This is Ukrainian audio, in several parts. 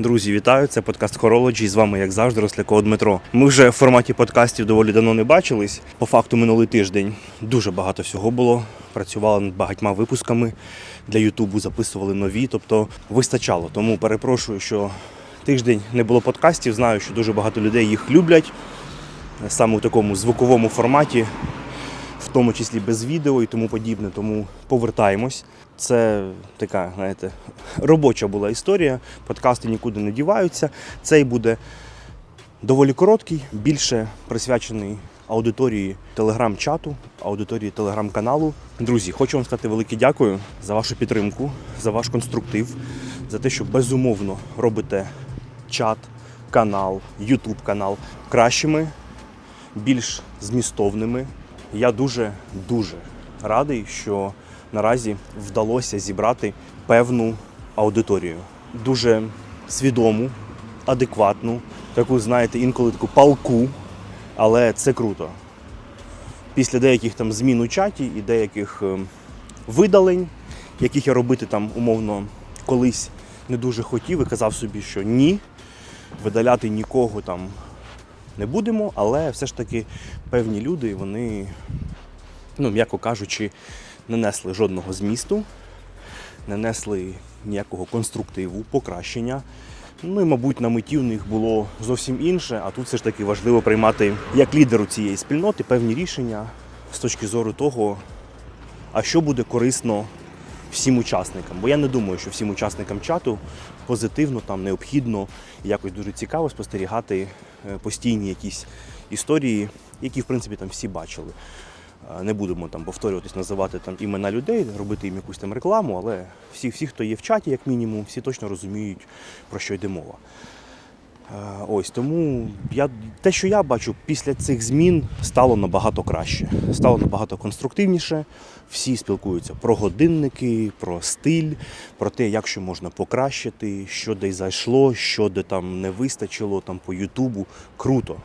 Друзі, вітаю! Це подкаст Horology. З вами, як завжди, Росляков Дмитро. Ми вже в форматі подкастів доволі давно не бачились. По факту, минулий тиждень дуже багато всього було. Працювали над багатьма випусками для Ютубу, записували нові, тобто вистачало. Тому перепрошую, що тиждень не було подкастів. Знаю, що дуже багато людей їх люблять саме у такому звуковому форматі, в тому числі без відео і тому подібне. Тому повертаємось. Це така, знаєте, робоча була історія. Подкасти нікуди не діваються. Цей буде доволі короткий, більше присвячений аудиторії телеграм-чату, аудиторії телеграм-каналу. Друзі, хочу вам сказати велике дякую за вашу підтримку, за ваш конструктив, за те, що безумовно робите чат, канал, Ютуб канал кращими, більш змістовними. Я дуже дуже радий, що наразі вдалося зібрати певну аудиторію. Дуже свідому, адекватну, таку, знаєте, інколи таку палку, але це круто. Після деяких там змін у чаті і деяких ем, видалень, яких я робити там умовно колись не дуже хотів і казав собі, що ні, видаляти нікого там не будемо, але все ж таки певні люди, вони, ну, м'яко кажучи, не несли жодного змісту, не несли ніякого конструктиву, покращення. Ну і, мабуть, на меті в них було зовсім інше, а тут все ж таки важливо приймати як лідеру цієї спільноти певні рішення з точки зору того, а що буде корисно всім учасникам. Бо я не думаю, що всім учасникам чату позитивно, там необхідно якось дуже цікаво спостерігати е, постійні якісь історії, які в принципі там всі бачили. Е, Не будемо там повторюватись, називати там імена людей, робити їм якусь там рекламу, але всі, всі, хто є в чаті, як мінімум, всі точно розуміють, про що йде мова. Е, Ось тому я те, що я бачу після цих змін, стало набагато краще, стало набагато конструктивніше. Всі спілкуються про годинники, про стиль, про те, як що можна покращити, що де зайшло, що де там не вистачило там по Ютубу. Круто.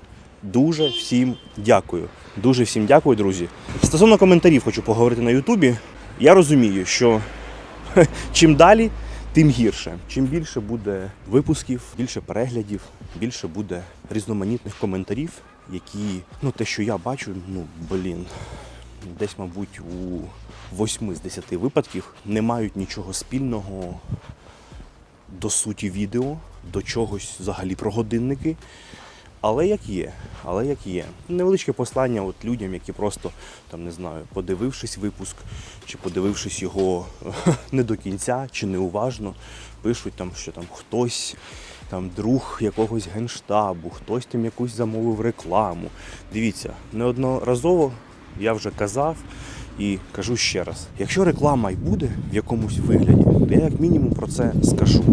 Дуже всім дякую. Дуже всім дякую, друзі. Стосовно коментарів хочу поговорити на Ютубі. Я розумію, що чим далі, тим гірше. Чим більше буде випусків, більше переглядів, більше буде різноманітних коментарів, які, ну те, що я бачу, ну блін, десь, мабуть, у 8 з 10 випадків не мають нічого спільного до суті відео, до чогось взагалі про годинники. Але як є, але як є. Невеличке послання от людям, які просто там не знаю, подивившись випуск, чи подивившись його не до кінця, чи неуважно, пишуть там, що там хтось, там друг якогось генштабу, хтось там якусь замовив рекламу. Дивіться, неодноразово я вже казав і кажу ще раз: якщо реклама й буде в якомусь вигляді, то я як мінімум про це скажу.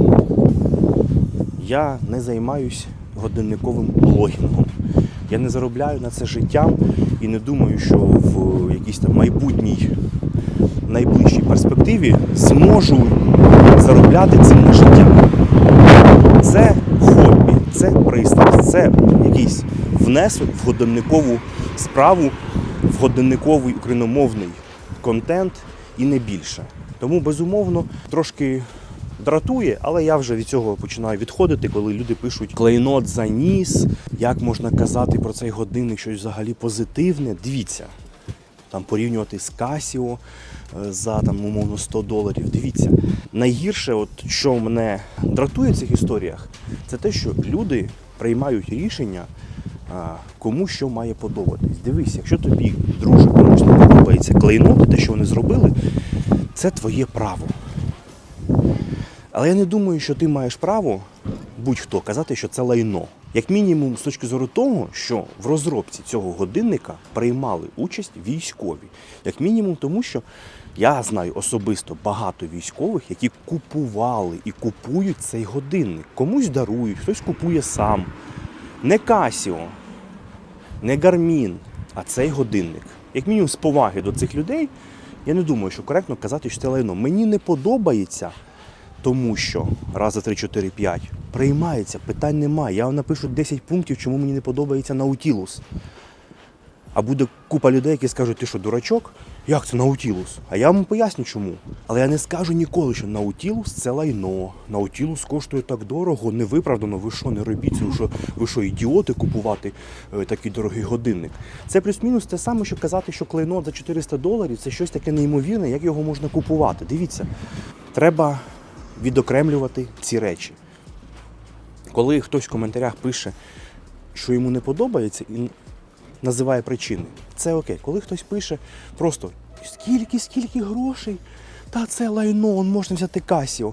Я не займаюсь годинниковим блогінгом. Я не заробляю на це життям і не думаю, що в якійсь там майбутній найближчій перспективі зможу заробляти цим на життя. Це хобі, це пристрасть, це якийсь внесок в годинникову справу, в годинниковий україномовний контент і не більше. Тому безумовно трошки дратує, але я вже від цього починаю відходити, коли люди пишуть клейнот за ніс, як можна казати про цей годинник щось взагалі позитивне. Дивіться, там порівнювати з Casio е, за там умовно 100 доларів. Дивіться, найгірше, от що мене дратує в цих історіях, це те, що люди приймають рішення, кому що має подобатись. Дивись, якщо тобі, друже, комусь не подобається клейнот, те, що вони зробили, це твоє право. Але я не думаю, що ти маєш право будь-хто казати, що це лайно. Як мінімум, з точки зору того, що в розробці цього годинника приймали участь військові. Як мінімум, тому що я знаю особисто багато військових, які купували і купують цей годинник. Комусь дарують, хтось купує сам. Не Casio, не Garmin, а цей годинник. Як мінімум, з поваги до цих людей, я не думаю, що коректно казати, що це лайно. Мені не подобається тому що раз, два, три, чотири, п'ять приймається, питань немає. Я вам напишу 10 пунктів, чому мені не подобається Наутілус. А буде купа людей, які скажуть, ти що, дурачок? Як це Наутілус? А я вам поясню чому. Але я не скажу ніколи, що Наутілус це лайно. Наутілус коштує так дорого, невиправдано. Ви що, не робіть це? Ви що, ви що ідіоти купувати е, такий дорогий годинник? Це плюс-мінус те саме, що казати, що клейнот за 400 доларів це щось таке неймовірне, як його можна купувати. Дивіться, треба відокремлювати ці речі. Коли хтось в коментарях пише, що йому не подобається, і називає причини. Це окей. Коли хтось пише просто скільки, скільки грошей, та це лайно, он можна взяти Casio.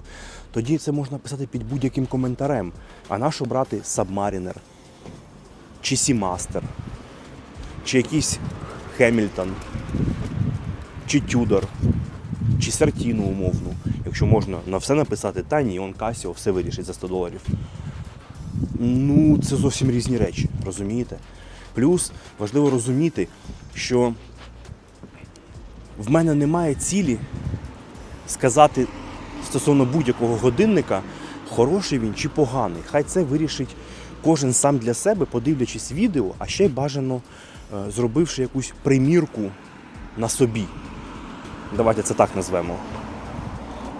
Тоді це можна писати під будь-яким коментарем. А нащо брати Submariner, чи Seamaster, чи якийсь Хемільтон, чи Тюдор, чи Сертіну умовну. Якщо можна на все написати, та ні, он Casio все вирішить за 100 доларів. Ну, це зовсім різні речі, розумієте? Плюс важливо розуміти, що в мене немає цілі сказати стосовно будь-якого годинника, хороший він чи поганий. Хай це вирішить кожен сам для себе, подивлячись відео, а ще й бажано е, зробивши якусь примірку на собі. Давайте це так назвемо.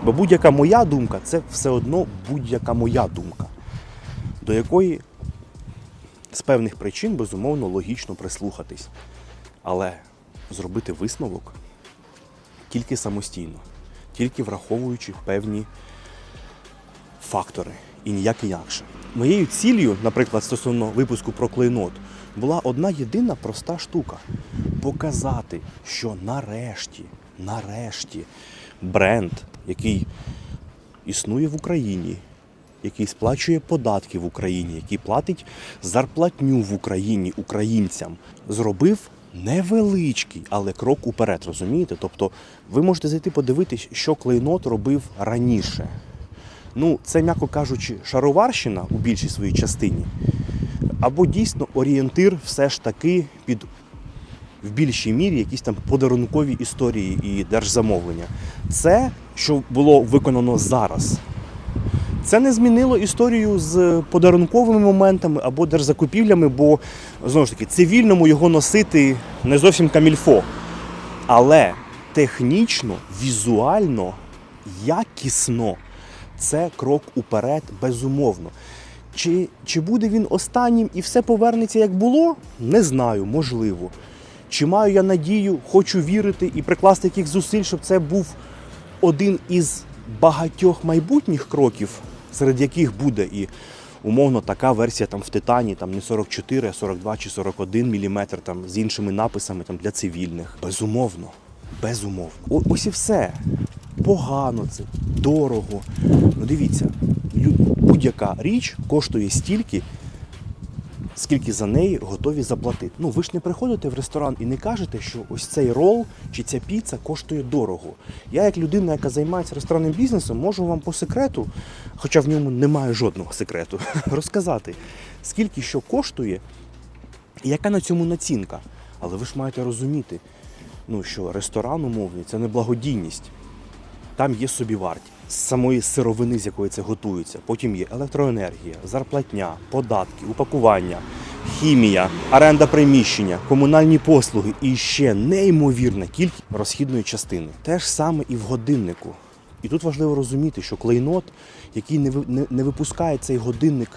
Бо будь-яка моя думка це все одно будь-яка моя думка, до якої з певних причин, безумовно, логічно прислухатись. Але зробити висновок тільки самостійно, тільки враховуючи певні фактори і ніяк інакше. Моєю ціллю, наприклад, стосовно випуску про клейнот, була одна єдина проста штука показати, що нарешті, нарешті бренд, який існує в Україні, який сплачує податки в Україні, який платить зарплатню в Україні українцям, зробив невеличкий, але крок уперед, розумієте? Тобто ви можете зайти подивитись, що клейнот робив раніше. Ну, це, м'яко кажучи, шароварщина у більшій своїй частині, або дійсно орієнтир все ж таки під в більшій мірі якісь там подарункові історії і держзамовлення. Це, що було виконано зараз, це не змінило історію з подарунковими моментами або держзакупівлями, бо знову ж таки цивільному його носити не зовсім камільфо. Але технічно, візуально, якісно це крок уперед, безумовно. Чи, чи буде він останнім і все повернеться як було? Не знаю, можливо. Чи маю я надію, хочу вірити і прикласти яких зусиль, щоб це був один із багатьох майбутніх кроків, серед яких буде і умовно така версія там в Титані, там не 44, а 42 чи 41 мм там з іншими написами там для цивільних. Безумовно. Безумовно. О- ось і все. Погано це, дорого. Ну дивіться, будь-яка річ коштує стільки, скільки за неї готові заплатити. Ну ви ж не приходите в ресторан і не кажете, що ось цей рол чи ця піца коштує дорого. Я, як людина, яка займається ресторанним бізнесом, можу вам по секрету, хоча в ньому немає жодного секрету, розказати, скільки що коштує і яка на цьому націнка. Але ви ж маєте розуміти, ну, що ресторан умовний це не благодійність там є собівартість з самої сировини, з якої це готується. Потім є електроенергія, зарплатня, податки, упакування, хімія, оренда приміщення, комунальні послуги і ще неймовірна кількість розхідної частини. Те ж саме і в годиннику. І тут важливо розуміти, що клейнот, який не, не, не випускає цей годинник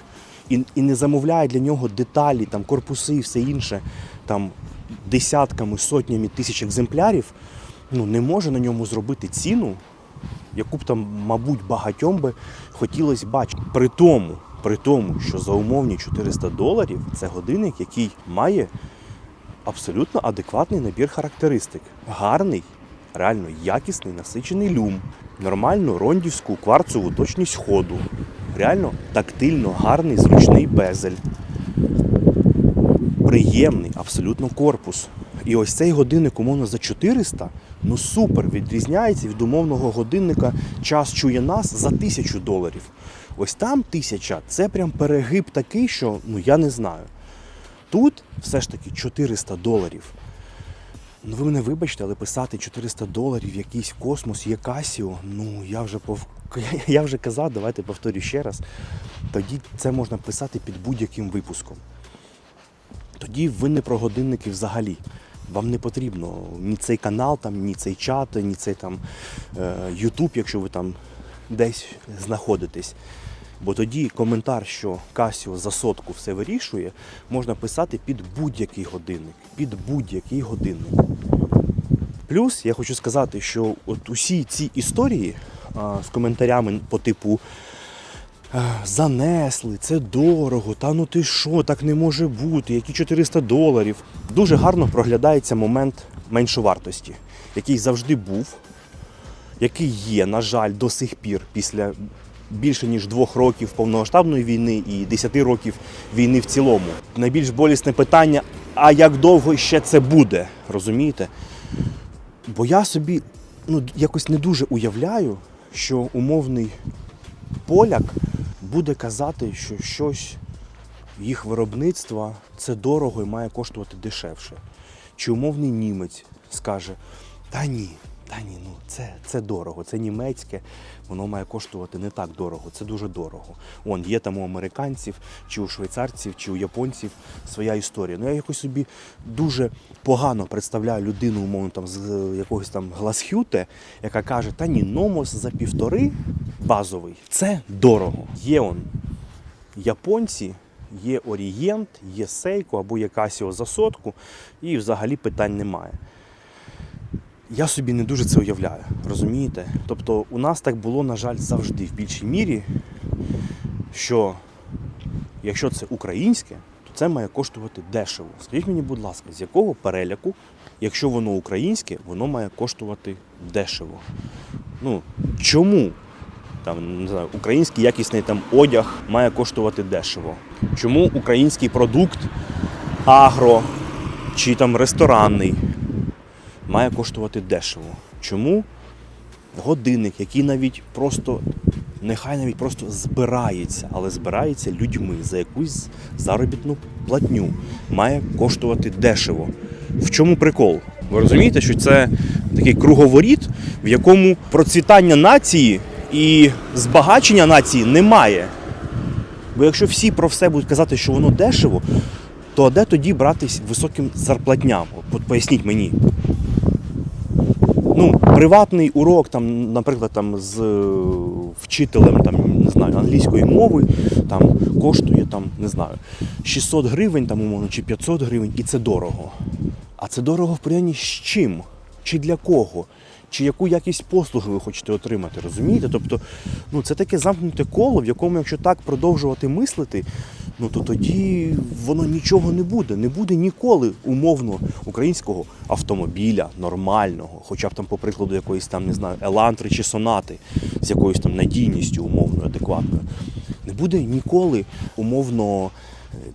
і, і не замовляє для нього деталі, там корпуси і все інше, там десятками, сотнями тисяч екземплярів, ну не може на ньому зробити ціну, яку б там, мабуть, багатьом би хотілося бачити. При тому, при тому, що за умовні 400 доларів це годинник, який має абсолютно адекватний набір характеристик. Гарний, реально якісний насичений люм, нормальну рондівську кварцову точність ходу, реально тактильно гарний зручний безель, приємний абсолютно корпус. І ось цей годинник, умовно, за 400, ну супер, відрізняється від умовного годинника час чує нас за 1000 доларів. Ось там 1000 це прям перегиб такий, що ну я не знаю. Тут все ж таки 400 доларів. Ну ви мене вибачте, але писати 400 доларів, якийсь космос, є Casio, ну я вже пов... я вже казав, давайте повторю ще раз. Тоді це можна писати під будь-яким випуском. Тоді ви не про годинники взагалі. Вам не потрібно ні цей канал, там, ні цей чат, ні цей там е, YouTube, якщо ви там десь знаходитесь. Бо тоді коментар, що Casio за сотку все вирішує, можна писати під будь-який годинник. Під будь-який годинник. Плюс я хочу сказати, що от усі ці історії а, з коментарями по типу «Е, занесли, це дорого, та ну ти що, так не може бути, які 400 доларів. Дуже гарно проглядається момент меншовартості, який завжди був, який є, на жаль, до сих пір після більше ніж двох років повномасштабної війни і 10 років війни в цілому. Найбільш болісне питання: а як довго ще це буде? Розумієте? Бо я собі ну, якось не дуже уявляю, що умовний поляк буде казати, що щось їх виробництва це дорого і має коштувати дешевше. Чи умовний німець скаже: та ні, та ні, ну це, це дорого, це німецьке, воно має коштувати не так дорого, це дуже дорого. Он є там у американців, чи у швейцарців, чи у японців своя історія. Ну я якось собі дуже погано представляю людину, умовно там з е, якогось там Гласхюте, яка каже: та ні, номос за півтори базовий це дорого. Є он японці, є Орієнт, є Сейко або є Casio за сотку, і взагалі питань немає. Я собі не дуже це уявляю, розумієте? Тобто у нас так було, на жаль, завжди в більшій мірі, що якщо це українське, то це має коштувати дешево. Скажіть мені, будь ласка, з якого переляку, якщо воно українське, воно має коштувати дешево? Ну, чому? Там, не знаю, український якісний там одяг має коштувати дешево. Чому український продукт агро чи там ресторанний має коштувати дешево? Чому годинник, який навіть просто, нехай навіть просто збирається, але збирається людьми за якусь заробітну платню, має коштувати дешево? В чому прикол? Ви розумієте, що це такий круговоріт, в якому процвітання нації і збагачення нації немає. Бо якщо всі про все будуть казати, що воно дешево, то де тоді братись високим зарплатням? От поясніть мені. Приватний урок, там, наприклад, там, з е, вчителем там, не знаю, англійської мови там, коштує там, не знаю, 600 гривень там, умовно, чи 500 гривень, і це дорого. А це дорого в порівнянні з чим? Чи для кого? Чи яку якість послуги ви хочете отримати, розумієте? Тобто, ну це таке замкнуте коло, в якому, якщо так продовжувати мислити, ну то тоді воно нічого не буде. Не буде ніколи умовно українського автомобіля нормального, хоча б там, по прикладу, якоїсь там, не знаю, елантри чи сонати з якоюсь там надійністю умовною, адекватною. Не буде ніколи умовно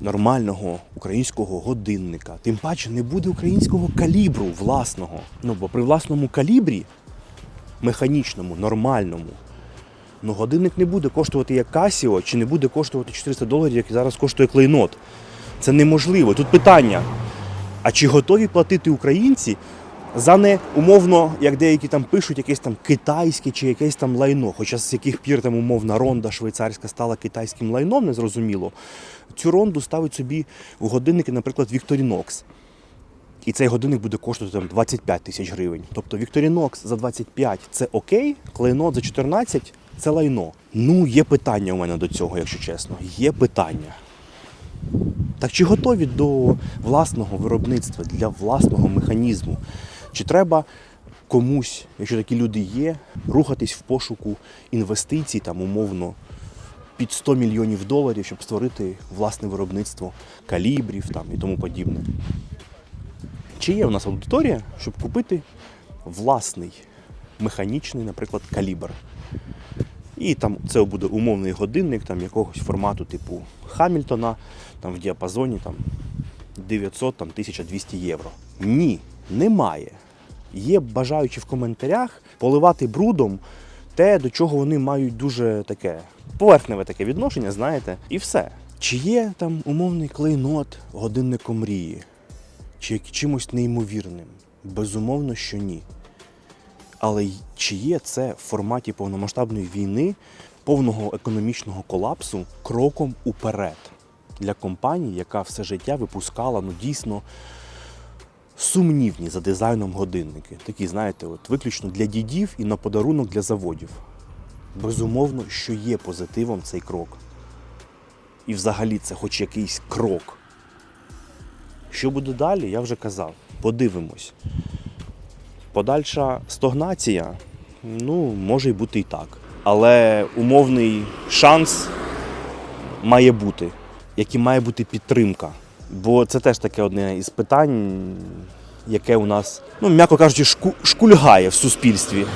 нормального українського годинника. Тим паче не буде українського калібру власного. Ну бо при власному калібрі, механічному, нормальному, ну годинник не буде коштувати як Casio, чи не буде коштувати 400 доларів, як зараз коштує клейнот. Це неможливо. Тут питання: а чи готові платити українці за не умовно, як деякі там пишуть, якесь там китайське чи якесь там лайно, хоча з яких пір там умовна ронда швейцарська стала китайським лайном, незрозуміло. Цю ронду ставить собі у годинники, наприклад, Victorinox. І цей годинник буде коштувати там 25 тисяч гривень. Тобто Victorinox за 25 це окей, клейнот за 14 це лайно. Ну, є питання у мене до цього, якщо чесно. Є питання. Так чи готові до власного виробництва, для власного механізму? Чи треба комусь, якщо такі люди є, рухатись в пошуку інвестицій, там умовно під 100 мільйонів доларів, щоб створити власне виробництво калібрів там, і тому подібне? Чи є у нас аудиторія, щоб купити власний механічний, наприклад, калібр? І там це буде умовний годинник там, якогось формату, типу Хамільтона, там в діапазоні там, 900 там, 1200 євро. Ні, немає. Є бажаючі в коментарях поливати брудом те, до чого вони мають дуже таке поверхневе таке відношення, знаєте, і все. Чи є там умовний клейнот годинником мрії? Чи чимось неймовірним? Безумовно, що ні. Але чи є це в форматі повномасштабної війни, повного економічного колапсу кроком уперед для компанії, яка все життя випускала ну дійсно сумнівні за дизайном годинники. Такі, знаєте, от виключно для дідів і на подарунок для заводів. Безумовно, що є позитивом цей крок. І взагалі це хоч якийсь крок. Що буде далі, я вже казав. Подивимось. Подальша стогнація, ну, може й бути і так. Але умовний шанс має бути, як і має бути підтримка. Бо це теж таке одне із питань, яке у нас, ну, м'яко кажучи, шку- шкульгає в суспільстві.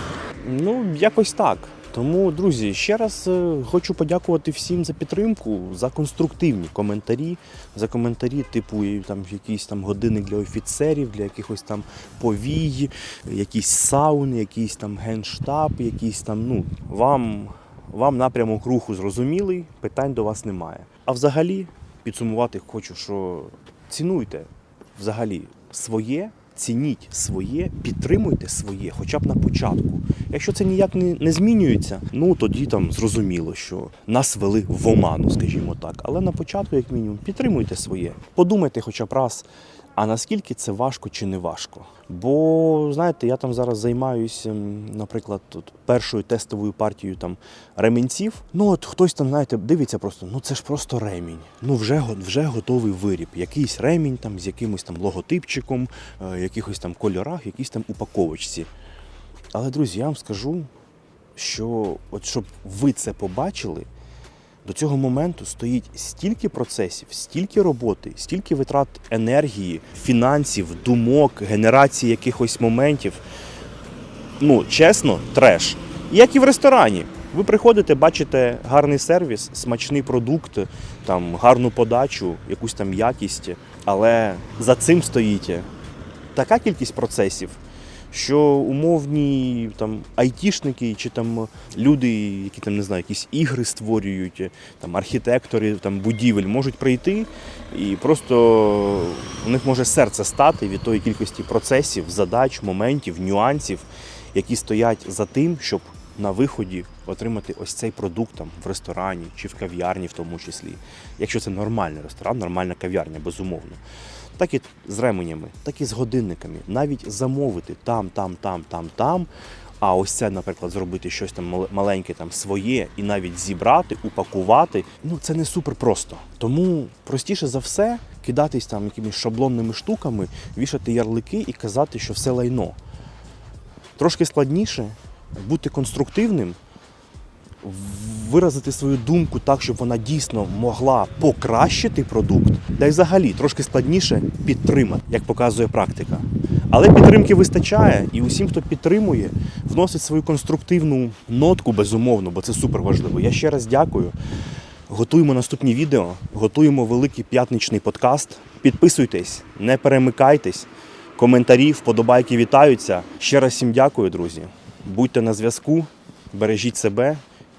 Ну, якось так. Тому, друзі, ще раз е, хочу подякувати всім за підтримку, за конструктивні коментарі, за коментарі, типу там якийсь там годинник для офіцерів, для якихось там повій, якісь сауни, якийсь там генштаб, якісь там, ну, вам, вам напрямок руху зрозумілий, питань до вас немає. А взагалі, підсумувати хочу, що цінуйте взагалі своє, цініть своє, підтримуйте своє, хоча б на початку. Якщо це ніяк не, не змінюється, ну тоді там зрозуміло, що нас вели в оману, скажімо так. Але на початку, як мінімум, підтримуйте своє. Подумайте хоча б раз, а наскільки це важко чи не важко. Бо знаєте, я там зараз займаюся, наприклад, тут першою тестовою партією там ременців. Ну от хтось там, знаєте, дивиться просто, ну це ж просто ремінь. Ну вже вже готовий виріб. Якийсь ремінь там з якимось там логотипчиком, е, якихось там кольорах, якійсь там упаковочці. Але, друзі, я вам скажу, що от щоб ви це побачили, до цього моменту стоїть стільки процесів, стільки роботи, стільки витрат енергії, фінансів, думок, генерації якихось моментів. Ну, чесно, треш. Як і в ресторані. Ви приходите, бачите гарний сервіс, смачний продукт, там, гарну подачу, якусь там якість, але за цим стоїть така кількість процесів, що умовні там айтішники чи там люди, які там не знаю, якісь ігри створюють, там архітектори там будівель можуть прийти, і просто у них може серце стати від тої кількості процесів, задач, моментів, нюансів, які стоять за тим, щоб на виході отримати ось цей продукт там в ресторані чи в кав'ярні, в тому числі. Якщо це нормальний ресторан, нормальна кав'ярня, безумовно. Так і з ременями, так і з годинниками. Навіть замовити там, там, там, там, там. А ось це, наприклад, зробити щось там мале- маленьке, там своє, і навіть зібрати, упакувати. Ну це не супер просто. Тому простіше за все кидатись там якимись шаблонними штуками, вішати ярлики і казати, що все лайно. Трошки складніше бути конструктивним, виразити свою думку так, щоб вона дійсно могла покращити продукт, та й взагалі трошки складніше підтримати, як показує практика. Але підтримки вистачає, і усім, хто підтримує, вносить свою конструктивну нотку, безумовно, бо це супер важливо. Я ще раз дякую. Готуємо наступні відео, готуємо великий п'ятничний подкаст. Підписуйтесь, не перемикайтесь. Коментарі, вподобайки вітаються. Ще раз всім дякую, друзі. Будьте на зв'язку, бережіть себе